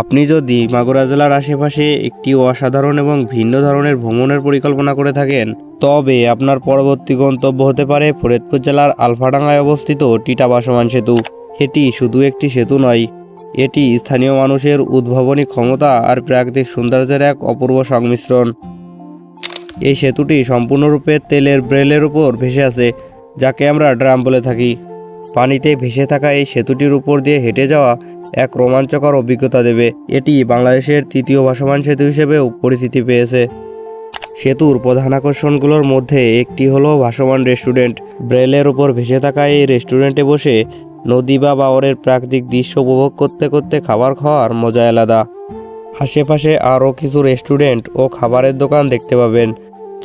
আপনি যদি মাগুরা জেলার আশেপাশে একটি অসাধারণ এবং ভিন্ন ধরনের ভ্রমণের পরিকল্পনা করে থাকেন, তবে আপনার পরবর্তী গন্তব্য হতে পারে ফরিদপুর জেলার আলফাডাঙ্গায় অবস্থিত টিটা বাসমান সেতু। এটি শুধু একটি সেতু নয়, এটি স্থানীয় মানুষের উদ্ভাবনী ক্ষমতা আর প্রাকৃতিক সৌন্দর্যের এক অপূর্ব সংমিশ্রণ। এই সেতুটি সম্পূর্ণরূপে তেলের ব্রেলের উপর ভেসে আছে, যাকে আমরা ড্রাম বলে থাকি। পানিতে ভেসে থাকা এই সেতুটির উপর দিয়ে হেঁটে যাওয়া এক রোমাঞ্চকর অভিজ্ঞতা দেবে। এটি বাংলাদেশের তৃতীয় ভাসমান সেতু হিসেবেও পরিচিতি পেয়েছে। সেতুর প্রধান আকর্ষণগুলোর মধ্যে একটি হলো ভাসমান রেস্টুরেন্ট। ব্রেলের উপর ভেসে থাকা এই রেস্টুরেন্টে বসে নদী বা বাওরের প্রাকৃতিক দৃশ্য উপভোগ করতে করতে খাবার খাওয়ার মজা আলাদা। আশেপাশে আরও কিছু রেস্টুরেন্ট ও খাবারের দোকান দেখতে পাবেন,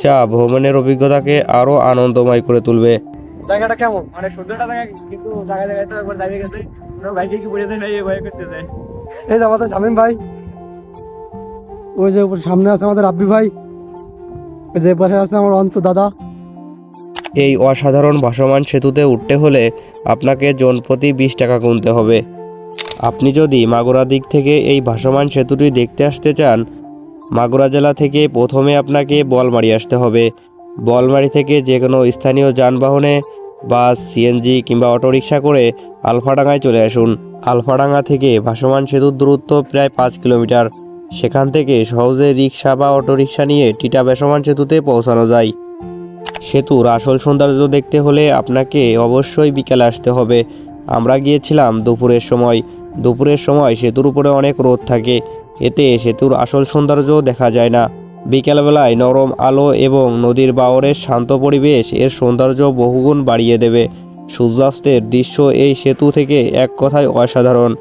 যা ভ্রমণের অভিজ্ঞতাকে আরও আনন্দময় করে তুলবে। জায়গাটা কেমন? মানে সূর্যটা দেখা কিন্তু জায়গায় জায়গায় তো একবার দাঁড়িয়ে গেছে। বাইকে কি পড়ে যায় না এই ভয় করতে যায় এই যে আমাদের শামীম ভাই ওই যে উপর সামনে আছে আমাদের রাব্বি ভাই ওই যে পাশে আছে আমার অন্ত দাদা। এই অসাধারণ ভাসমান সেতুতে উঠতে হলে আপনাকে জনপ্রতি বিশ টাকা গুনতে হবে। আপনি যদি মাগুরা দিক থেকে এই ভাসমান সেতুটি দেখতে আসতে চান মাগুরা জেলা থেকে প্রথমে আপনাকে বল বলমারি আসতে হবে। বলমারি থেকে যে কোনো স্থানীয় যানবাহনে বাস সিএনজি কিংবা অটোরিকশা করে আলফাডাঙ্গায় চলে আসুন। আলফাডাঙ্গা থেকে ভাসমান সেতুর দূরত্ব প্রায় পাঁচ কিলোমিটার। সেখান থেকে সহজে রিক্সা বা অটোরিকশা নিয়ে টিটা ভাসমান সেতুতে পৌঁছানো যায়। সেতুর আসল সৌন্দর্য দেখতে হলে আপনাকে অবশ্যই বিকালে আসতে হবে। আমরা গিয়েছিলাম দুপুরের সময়। দুপুরের সময় সেতুর উপরে অনেক রোদ থাকে। এতে সেতুর আসল সৌন্দর্য দেখা যায় না। বিকেলবেলায় নরম আলো এবং নদীর বাওরের শান্ত পরিবেশ এর সৌন্দর্য বহুগুণ বাড়িয়ে দেবে। সূর্যাস্তের দৃশ্য এই সেতু থেকে এক কথায় অসাধারণ।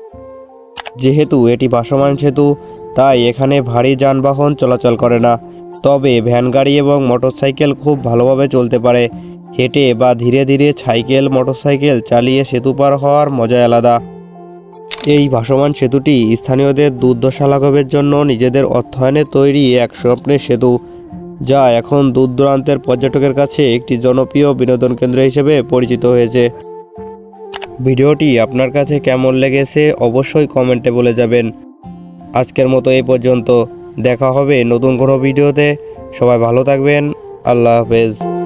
যেহেতু এটি ভাসমান সেতু, তাই এখানে ভারী যানবাহন চলাচল করে না। তবে ভ্যান গাড়ি এবং মোটরসাইকেল খুব ভালোভাবে চলতে পারে। হেঁটে বা ধীরে ধীরে সাইকেল মোটরসাইকেল চালিয়ে সেতু পার হওয়ার মজা আলাদা। এই ভাসমান সেতুটি স্থানীয়দের দুর্দশা লাঘবের জন্য নিজেদের অর্থায়নে তৈরি এক স্বপ্নের সেতু, যা এখন দূর দূরান্তের পর্যটকের কাছে একটি জনপ্রিয় বিনোদন কেন্দ্র হিসেবে পরিচিত হয়েছে। ভিডিওটি আপনার কাছে কেমন লেগেছে অবশ্যই কমেন্টে বলে যাবেন। আজকের মতো এই পর্যন্ত। দেখা হবে নতুন কোনো ভিডিওতে। সবাই ভালো থাকবেন। আল্লাহ হাফেজ।